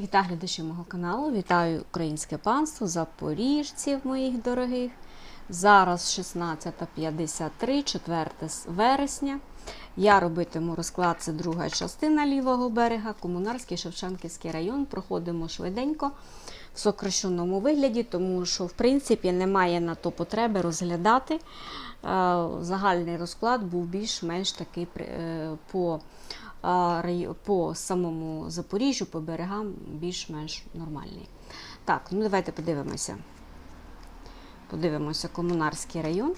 Вітаю глядачів мого каналу, вітаю українське панство, запоріжців моїх дорогих. Зараз 16.53, 4 вересня. Я робитиму розклад, це друга частина лівого берега, Комунарський Шевченківський район. Проходимо швиденько в сокращеному вигляді, тому що, в принципі, немає на то потреби розглядати. Е, Загальний розклад був більш-менш такий е, по по самому Запоріжжю, по берегам більш-менш нормальний. Так, ну давайте подивимося. Подивимося Комунарський район.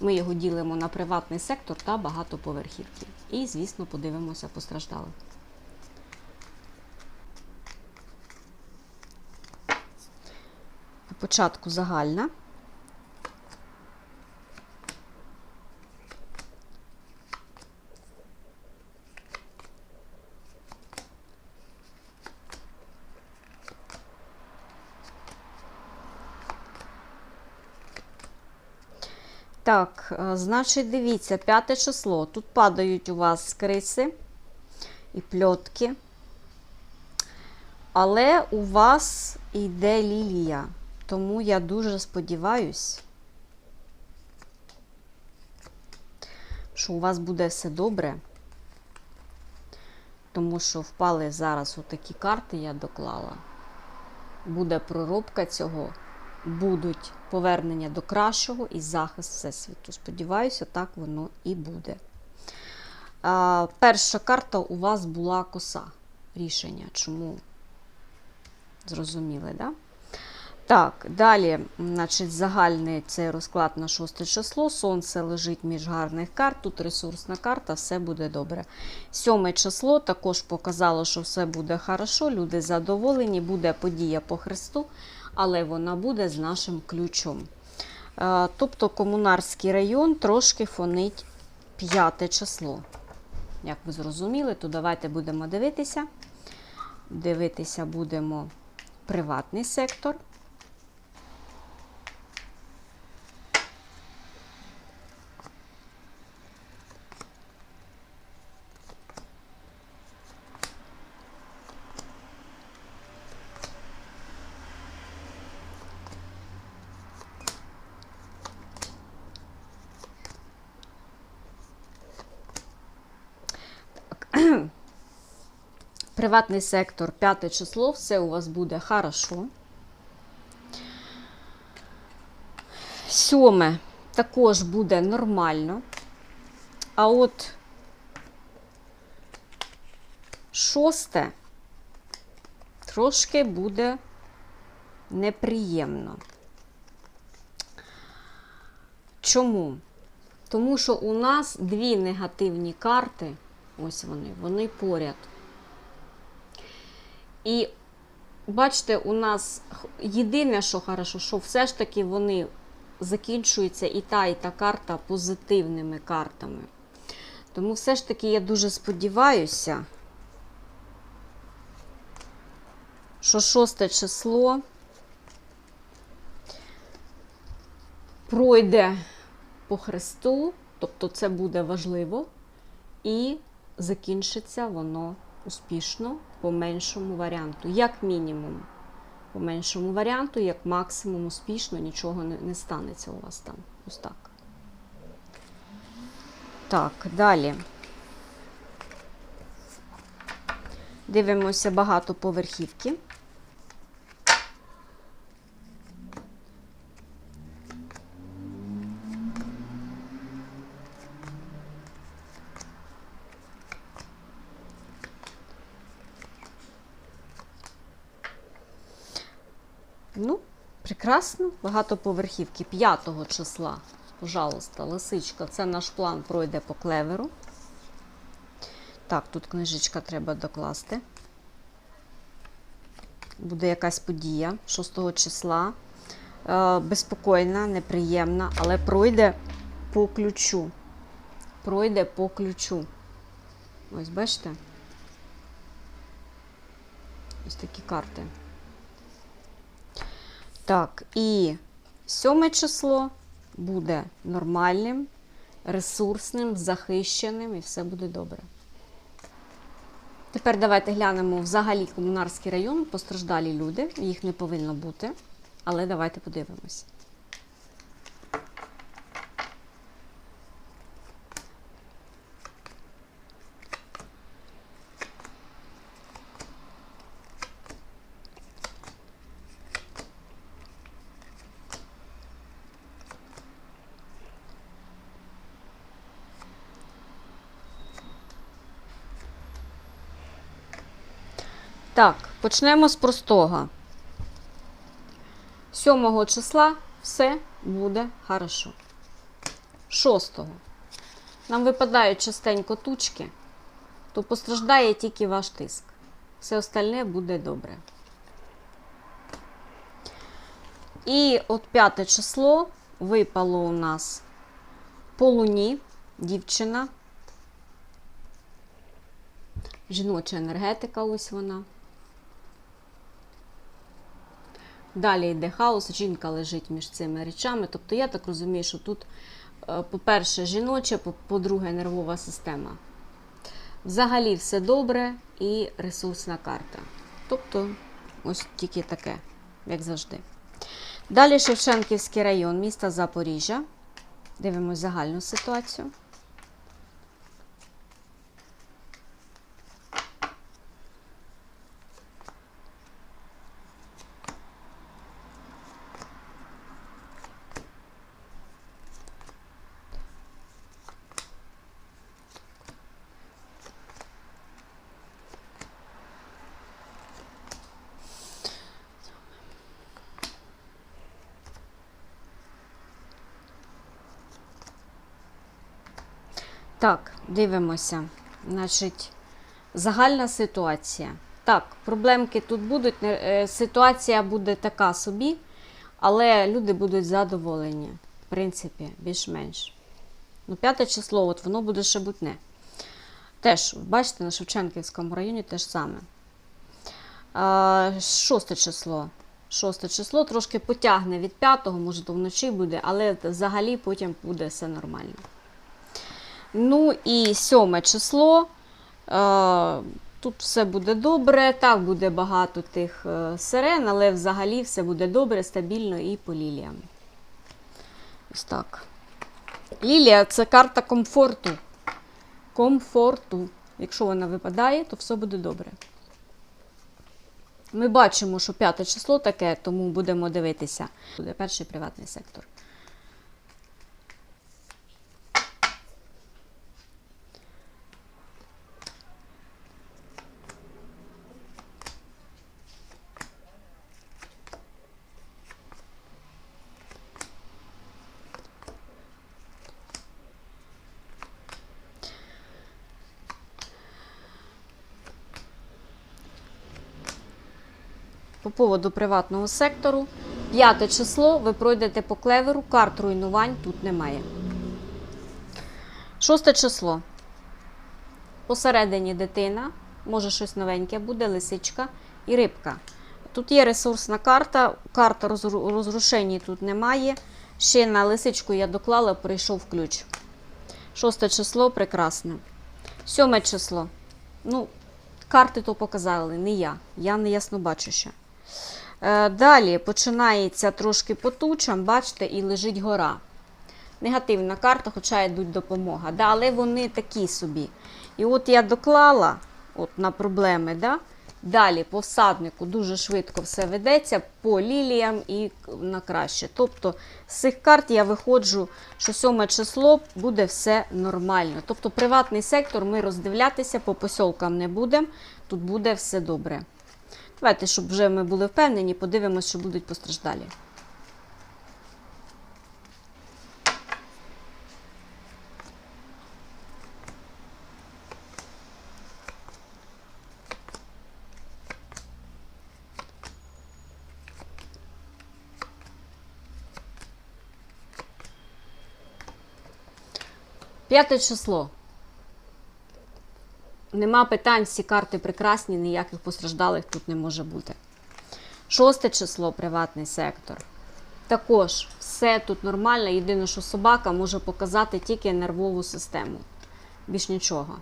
Ми його ділимо на приватний сектор та багатоповерхівки. І, звісно, подивимося постраждалих. Початку загальна. Так, е, значить, дивіться, п'яте число. Тут падають у вас криси і пльотки. Але у вас йде лілія. Тому я дуже сподіваюсь, що у вас буде все добре. Тому що впали зараз отакі карти, я доклала. Буде проробка цього, будуть повернення до кращого і захист Всесвіту. Сподіваюся, так воно і буде. Перша карта у вас була коса. Рішення. Чому? Зрозуміли, да? Так, далі, значить, загальний цей розклад на шосте число. Сонце лежить між гарних карт. Тут ресурсна карта, все буде добре. Сьоме число також показало, що все буде хорошо, люди задоволені, буде подія по Христу, але вона буде з нашим ключом. Е, Тобто комунарський район трошки фонить п'яте число. Як ви зрозуміли, то давайте будемо дивитися. Дивитися будемо приватний сектор. Приватний сектор, п'яте число, все у вас буде хорошо. Сьоме також буде нормально. А от шосте трошки буде неприємно. Чому? Тому що у нас дві негативні карти, ось вони, вони поряд. І бачите, у нас єдине, що хорошо, що все ж таки вони закінчуються і та, і та карта позитивними картами. Тому все ж таки я дуже сподіваюся, що шосте число пройде по Христу, тобто це буде важливо, і закінчиться воно успішно по меншому варіанту. Як мінімум, по меншому варіанту, як максимум успішно, нічого не, не станеться у вас там. Ось так. Так, далі. Дивимося багатоповерхівки. Ну, прекрасно. Багатоповерхівки 5 числа. Пожалуйста, лисичка, це наш план пройде по клеверу. Так, тут книжечка треба докласти. Буде якась подія 6 числа. Е, безпокійна, неприємна, але пройде по ключу. Пройде по ключу. Ось бачите? Ось такі карти. Так, і сьоме число буде нормальним, ресурсним, захищеним, і все буде добре. Тепер давайте глянемо взагалі комунарський район, постраждалі люди. Їх не повинно бути. Але давайте подивимось. Так, почнемо з простого. 7 числа все буде хорошо. 6 нам випадають частенько тучки, то постраждає тільки ваш тиск. Все остальне буде добре. І от 5 число випало у нас по луні дівчина. Жіноча енергетика, ось вона. Далі йде хаос, жінка лежить між цими речами. Тобто я так розумію, що тут, е, по-перше, жіноча, по- по-друге, нервова система. Взагалі все добре і ресурсна карта. Тобто, ось тільки таке, як завжди. Далі Шевченківський район міста Запоріжжя. Дивимось загальну ситуацію. Так, дивимося. Значить, загальна ситуація. Так, проблемки тут будуть. е, Ситуація буде така собі, але люди будуть задоволені. В принципі, більш-менш. Ну, п'яте число, от воно буде шебутне. Теж, бачите, на Шевченківському районі те ж саме. Шосте число. Шосте число трошки потягне від п'ятого, може, то вночі буде, але взагалі потім буде все нормально. Ну і сьоме число. Е, тут все буде добре. Так, буде багато тих е, сирен, але взагалі все буде добре, стабільно і по ліліям. Ось так. Лілія це карта комфорту. Комфорту. Якщо вона випадає, то все буде добре. Ми бачимо, що п'яте число таке, тому будемо дивитися. Буде перший приватний сектор. По поводу приватного сектору. П'яте число ви пройдете по клеверу, карт руйнувань тут немає. Шосте число. Посередині дитина, може щось новеньке буде, лисичка і рибка. Тут є ресурсна карта, карта розру- розрушень тут немає. Ще на лисичку я доклала, прийшов ключ. Шосте число прекрасне. Сьоме число. Ну, карти то показали, не я. Я не ясно бачу ще. Е, Далі починається трошки по тучам, бачите, і лежить гора. Негативна карта, хоча йдуть допомога. Да, але вони такі собі. І от я доклала от на проблеми. Да? Далі по всаднику дуже швидко все ведеться, по ліліям і на краще. Тобто з цих карт я виходжу, що 7 число буде все нормально. Тобто приватний сектор ми роздивлятися по посілкам не будемо, тут буде все добре. Давайте, щоб вже ми були впевнені, подивимося, що будуть постраждалі. П'яте число. Нема питань, всі карти прекрасні, ніяких постраждалих тут не може бути. Шосте число приватний сектор. Також все тут нормально. Єдине, що собака може показати тільки нервову систему. Більш нічого.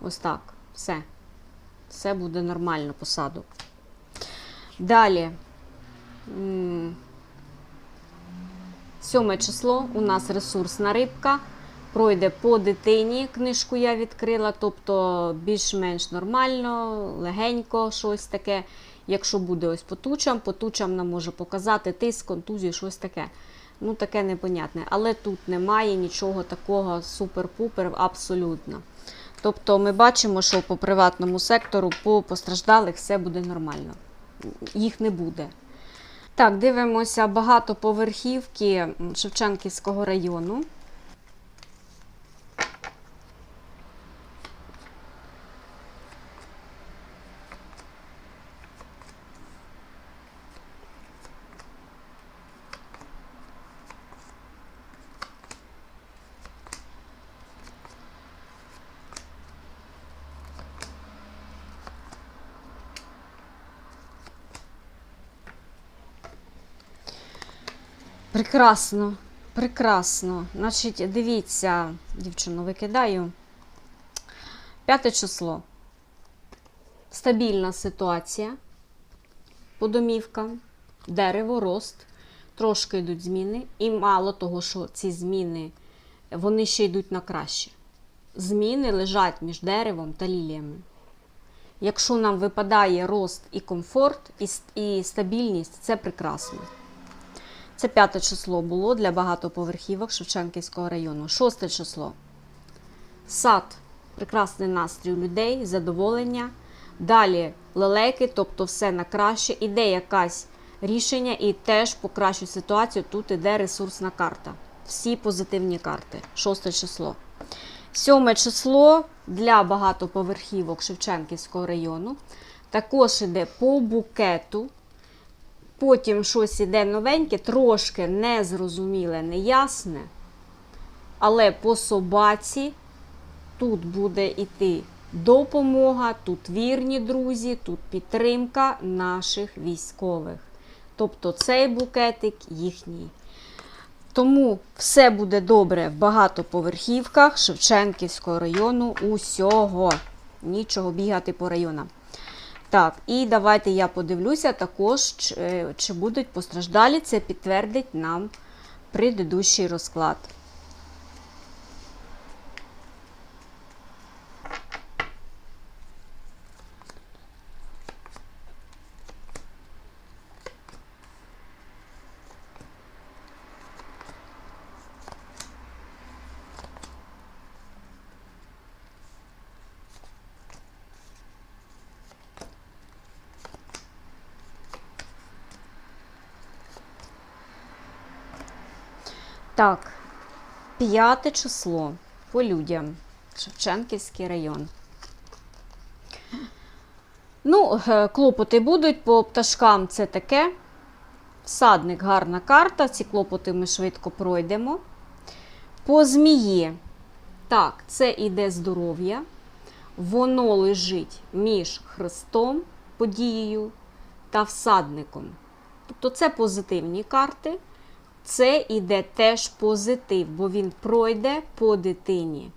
Ось так. Все. Все буде нормально по саду. Далі. Сьоме число у нас ресурсна рибка. Пройде по дитині. Книжку я відкрила, тобто більш-менш нормально, легенько, щось таке. Якщо буде ось по тучам, по тучам нам може показати тиск, контузію, щось таке. Ну, таке непонятне. Але тут немає нічого такого супер-пупер абсолютно. Тобто ми бачимо, що по приватному сектору, по постраждалих все буде нормально. Їх не буде. Так, дивимося багатоповерхівки м, Шевченківського району. Прекрасно, прекрасно. Значить, дивіться, дівчину викидаю. П'яте число. Стабільна ситуація по домівкам, дерево, рост, трошки йдуть зміни. І мало того, що ці зміни вони ще йдуть на краще. Зміни лежать між деревом та ліліями. Якщо нам випадає рост і комфорт, і стабільність, це прекрасно. Це п'яте число було для багатоповерхівок Шевченківського району. Шосте число. Сад. Прекрасний настрій у людей, задоволення. Далі лелеки, тобто все на краще. Іде якась рішення і теж покращує ситуацію. Тут іде ресурсна карта. Всі позитивні карти. Шосте число. Сьоме число для багатоповерхівок Шевченківського району. Також іде по букету. Потім щось іде новеньке, трошки незрозуміле, неясне. Але по собаці тут буде йти допомога, тут вірні друзі, тут підтримка наших військових. Тобто цей букетик їхній. Тому все буде добре в багатоповерхівках Шевченківського району усього. Нічого бігати по районам. Так, і давайте я подивлюся також, чи, е, чи будуть постраждалі. Це підтвердить нам предыдущий розклад. Так, п'яте число по людям. Шевченківський район. Ну, е, клопоти будуть по пташкам це таке. Всадник гарна карта. Ці клопоти ми швидко пройдемо. По змії. Так, це іде здоров'я. Воно лежить між хрестом, подією та всадником. Тобто це позитивні карти. Це іде теж позитив, бо він пройде по дитині.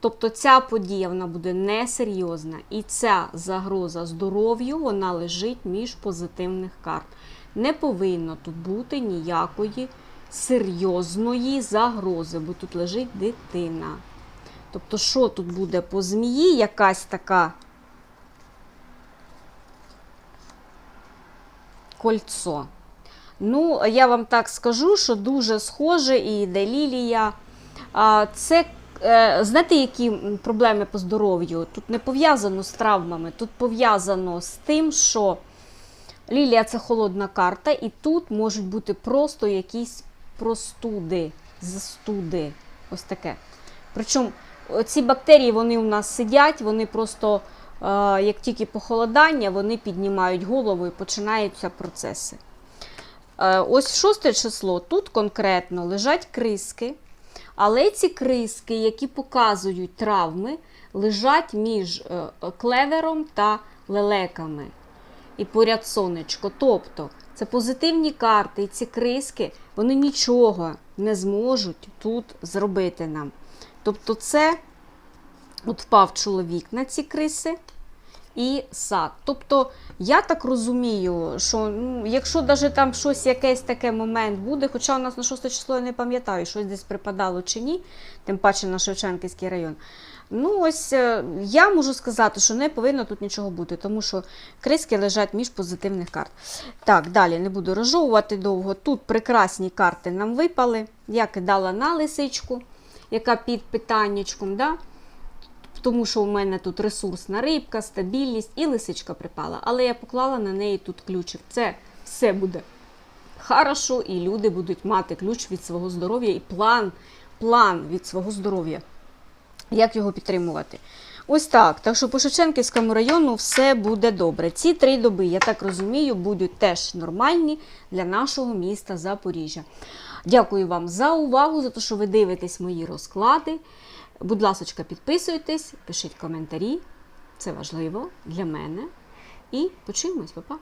Тобто ця подія вона буде несерйозна. І ця загроза здоров'ю вона лежить між позитивних карт. Не повинно тут бути ніякої серйозної загрози, бо тут лежить дитина. Тобто, що тут буде по змії, якась така кольцо. Ну, я вам так скажу, що дуже схоже і йде лілія. Це, е, знаєте, які проблеми по здоров'ю? Тут не пов'язано з травмами, тут пов'язано з тим, що лілія це холодна карта, і тут можуть бути просто якісь простуди, застуди. Ось таке. Причому ці бактерії вони у нас сидять, вони просто, е, як тільки похолодання, вони піднімають голову і починаються процеси. Е, Ось шосте число. Тут конкретно лежать криски, але ці криски, які показують травми, лежать між е, клевером та лелеками. І поряд сонечко. Тобто це позитивні карти, і ці криски вони нічого не зможуть тут зробити нам. Тобто, це от впав чоловік на ці криси, і сад. Тобто, я так розумію, що ну, якщо навіть там щось, якийсь такий момент буде, хоча у нас на 6 число я не пам'ятаю, щось десь припадало чи ні, тим паче на Шевченківський район. Ну, ось е, я можу сказати, що не повинно тут нічого бути, тому що криски лежать між позитивних карт. Так, далі не буду розжовувати довго. Тут прекрасні карти нам випали. Я кидала на лисичку, яка під питаннячком. Да? Тому що у мене тут ресурсна рибка, стабільність і лисичка припала. Але я поклала на неї тут ключик. Це все буде хорошо, і люди будуть мати ключ від свого здоров'я і план, план від свого здоров'я. Як його підтримувати? Ось так. Так що по Шевченківському району все буде добре. Ці три доби, я так розумію, будуть теж нормальні для нашого міста Запоріжжя. Дякую вам за увагу, за те, що ви дивитесь мої розклади. Будь ласка, підписуйтесь, пишіть коментарі. Це важливо для мене. І почуємось, Па-па!